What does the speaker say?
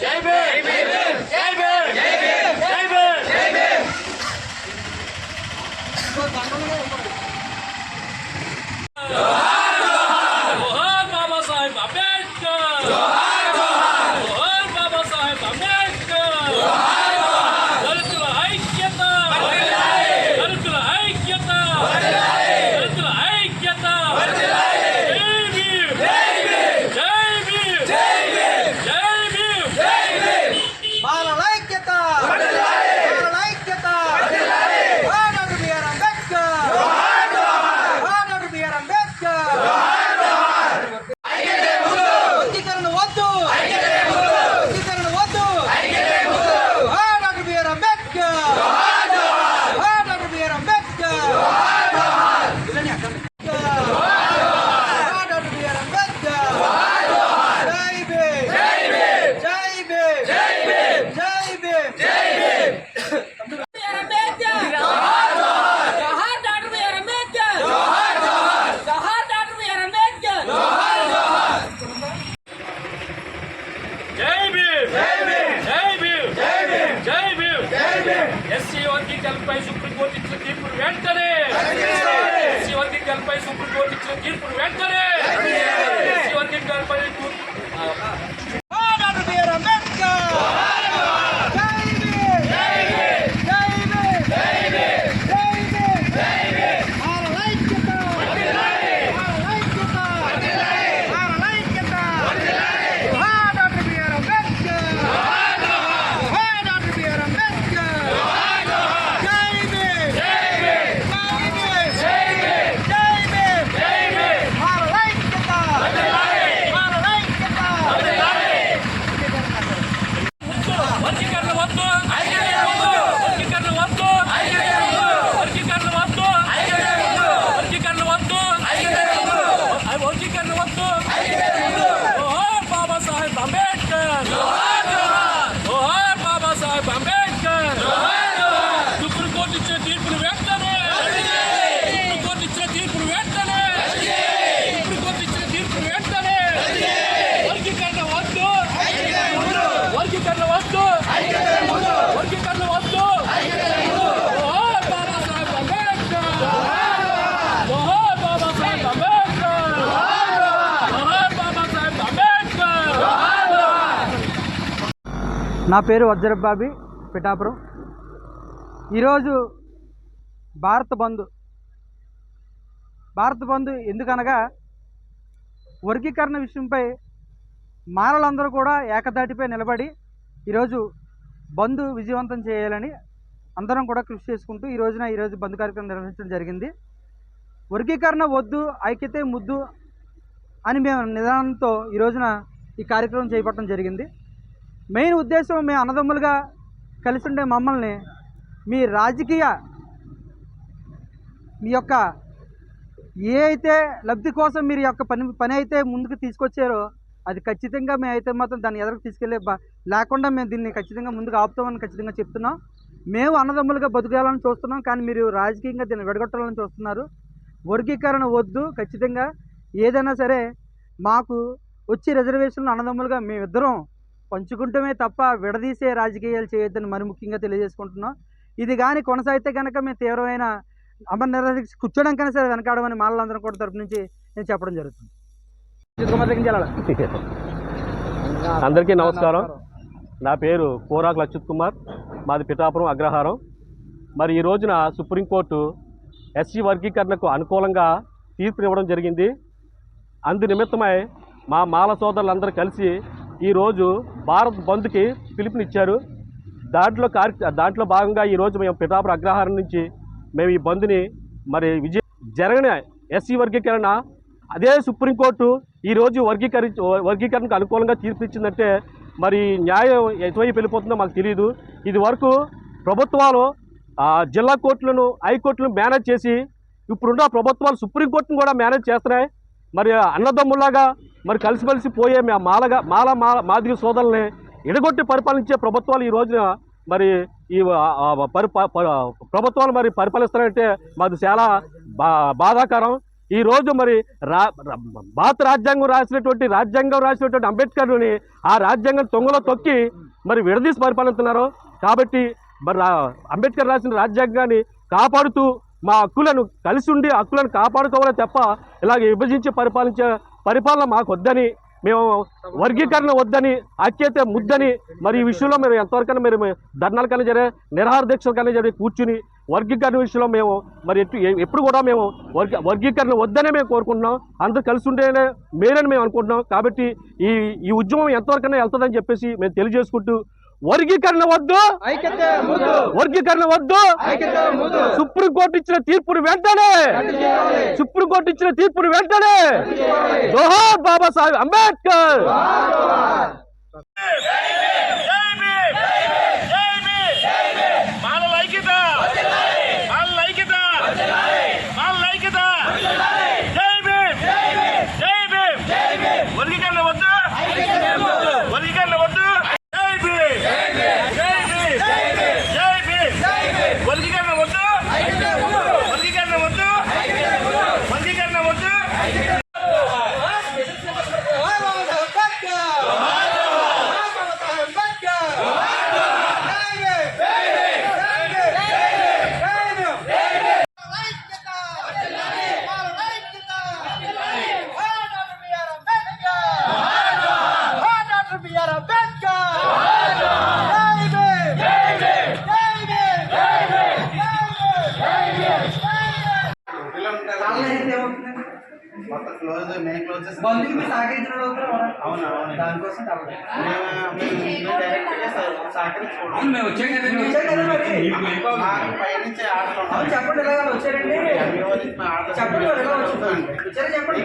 జై భీమ్ జై Bhim SC వర్గీకరణపై supreme court ఇచ్చిన తీర్పు వెంటనే ఎస్సీ వర్గీకరణపై సుప్రీంకోర్టు ఇచ్చిన తీర్పు వెంటనే ఎస్సీ వర్గీకరణపై తూ- ఆ, డాక్టర్ బిఆర్ అంబేద్కర్ జై భీమ్ జై భీమ్ జై భీమ్ జై భీమ్ జై భీమ్ జై భీమ్ భారతైక్యత భారతైక్యత భారతైక్యత doctor B R Ambedkar doctor B R Ambedkar జై భీమ్ జై భీమ్ జై భీమ్ జై భీమ్ జై భీమ్ భారతైక్యత భారతైక్యత వర్గీకరణ వద్దు వర్గీకరణ వద్దు వర్గీకరణ వద్దు వర్గీకరణ వద్దు వర్గీకరణ వద్దు జోహార్ బాబా సాహెబ్ అంబేద్కర్ జోహార్ బాబా సాహెబ్ అంబేద్కర్ సుప్రీంకోర్టు ఇచ్చిన తీర్పును వెంటనే సుప్రీంకోర్టు ఇచ్చిన తీర్పును వెంటనే సుప్రీంకోర్టు ఇచ్చిన తీర్పును వెంటనే వర్గీకరణ వద్దు వర్గీకరణ వద్దు వర్గీకరణ వద్దు జోహార్ బాబా సాహెబ్ అంబేద్కర్ జోహార్ బాబా సాహెబ్ అంబేద్కర్ జోహార్ బాబా సాహెబ్ అంబేద్కర్ నా పేరు వజ్రబాబి బాబి పిఠాపురం. ఈరోజు భారత బంధు. భారత బంధు ఎందుకనగా వర్గీకరణ విషయంపై మానవులందరూ కూడా ఏకదాటిపై నిలబడి ఈరోజు బంధు విజయవంతం చేయాలని అందరం కూడా కృషి చేసుకుంటూ ఈ రోజున ఈరోజు బంధు కార్యక్రమం నిర్వహించడం జరిగింది. వర్గీకరణ వద్దు ఐక్యతే ముద్దు అని మేము నిదానంతో ఈ రోజున ఈ కార్యక్రమం చేపట్టడం జరిగింది. మెయిన్ ఉద్దేశం మీ అన్నదమ్ములుగా కలిసి ఉండే మమ్మల్ని మీ రాజకీయ మీ యొక్క ఏ అయితే లబ్ధి కోసం మీరు యొక్క పని పని అయితే ముందుకు తీసుకొచ్చారో అది ఖచ్చితంగా మేము అయితే మాత్రం దాన్ని ఎదురుకు తీసుకెళ్ళే బా లేకుండా మేము దీన్ని ఖచ్చితంగా ముందుకు ఆపుతామని ఖచ్చితంగా చెప్తున్నాం. మేము అన్నదమ్ములుగా బతుకాలని చూస్తున్నాం కానీ మీరు రాజకీయంగా దీన్ని విడగొట్టాలని చూస్తున్నారు. వర్గీకరణ వద్దు ఖచ్చితంగా. ఏదైనా సరే మాకు వచ్చే రిజర్వేషన్లు అన్నదమ్ములుగా మేమిద్దరం పంచుకుంటమే తప్ప విడదీసే రాజకీయాలు చేయొద్దని మరి ముఖ్యంగా తెలియజేసుకుంటున్నాం. ఇది కానీ కొనసాగితే కనుక మేము తీవ్రమైన అమర కూర్చోడం కన్నా సరే వెనకాడమని మాలందరం కూడా తరపు నుంచి నేను చెప్పడం జరుగుతుంది. అందరికీ నమస్కారం. నా పేరు కోరాకు లచ్యుత్ కుమార్. మాది పిఠాపురం అగ్రహారం. మరి ఈ రోజున సుప్రీంకోర్టు ఎస్సీ వర్గీకరణకు అనుకూలంగా తీర్పు ఇవ్వడం జరిగింది. అందు నిమిత్తమై మా మాల సోదరులందరూ కలిసి ఈరోజు భారత్ బంద్కి పిలుపునిచ్చారు. దాంట్లో కార్య దాంట్లో భాగంగా ఈరోజు మేము పిఠాపురం అగ్రహారం నుంచి మేము ఈ బంద్ని మరి విజయ జరగని ఎస్సీ వర్గీకరణ అదే సుప్రీంకోర్టు ఈరోజు వర్గీకరి వర్గీకరణకు అనుకూలంగా తీర్పు ఇచ్చిందంటే మరి న్యాయం ఎటువైపు వెళ్ళిపోతుందో మాకు తెలియదు ఇది వరకు ప్రభుత్వాలు జిల్లా కోర్టులను హైకోర్టులను మేనేజ్ చేసి ఇప్పుడున్న ప్రభుత్వాలు సుప్రీంకోర్టును కూడా మేనేజ్ చేస్తున్నాయి. మరి అన్నదమ్ములాగా మరి కలిసిమెలిసి పోయే మా మాలగా మాల మాల మాదిరి సోదరుల్ని ఎడగొట్టి పరిపాలించే ప్రభుత్వాలు ఈ రోజున మరి ఈ ఆ, పరి ప్రభుత్వాలు మరి పరిపాలిస్తున్నాయంటే మాది చాలా బా బాధాకరం. ఈ రోజు మరి రా భారత రాజ్యాంగం రాసినటువంటి రాజ్యాంగం రాసినటువంటి అంబేద్కర్ని ఆ రాజ్యాంగం తొంగలో తొక్కి మరి విడదీసి పరిపాలిస్తున్నారు కాబట్టి మరి అంబేద్కర్ రాసిన రాజ్యాంగాన్ని కాపాడుతూ మా హక్కులను కలిసి ఉండి హక్కులను కాపాడుకోవాలని తప్ప ఇలాగ విభజించి పరిపాలించే పరిపాలన మాకు వద్దని మేము వర్గీకరణ వద్దని ఐక్యత ముద్దని మరి ఈ విషయంలో మేము ఎంతవరకైనా మీరు ధర్నాల కన్నా జరే నిరహార దీక్షల కన్నా జరిగే కూర్చుని వర్గీకరణ విషయంలో మేము మరి ఎప్పుడు కూడా మేము వర్గ వర్గీకరణ వద్దనే మేము కోరుకుంటున్నాం. అందరూ కలిసి ఉంటేనే మేరని మేము అనుకుంటున్నాం. కాబట్టి ఈ ఈ ఉద్యమం ఎంతవరకైనా వెళ్తుందని చెప్పేసి మేము తెలియజేసుకుంటూ వర్గీకరణ వద్దు. వర్గీకరణ వద్దు. సుప్రీంకోర్టు ఇచ్చిన తీర్పును వెంటనే. సుప్రీంకోర్టు ఇచ్చిన తీర్పును వెంటనే. జోహార్ బాబాసాహెబ్ అంబేద్కర్ మాల ఐక్యత మాల ఐక్యత మాల ఐక్యత జై భీమ్ జై భీమ్ వర్గీకరణ వద్దు వర్గీకరణ వద్దు జై భీమ్ జై భీమ్ జై భీమ్ వర్గీకరణ వద్దు వర్గీకరణ వద్దు వర్గీకరణ వద్దు మొత్తం క్లోజ్ మెయిన్ క్లోజ్ చేసి? అవును అవును. దానికోసం. మేము మేము మేము వచ్చాం కదా మరి. పైనుంచి ఎలాగ వచ్చారండి? చెప్పండి.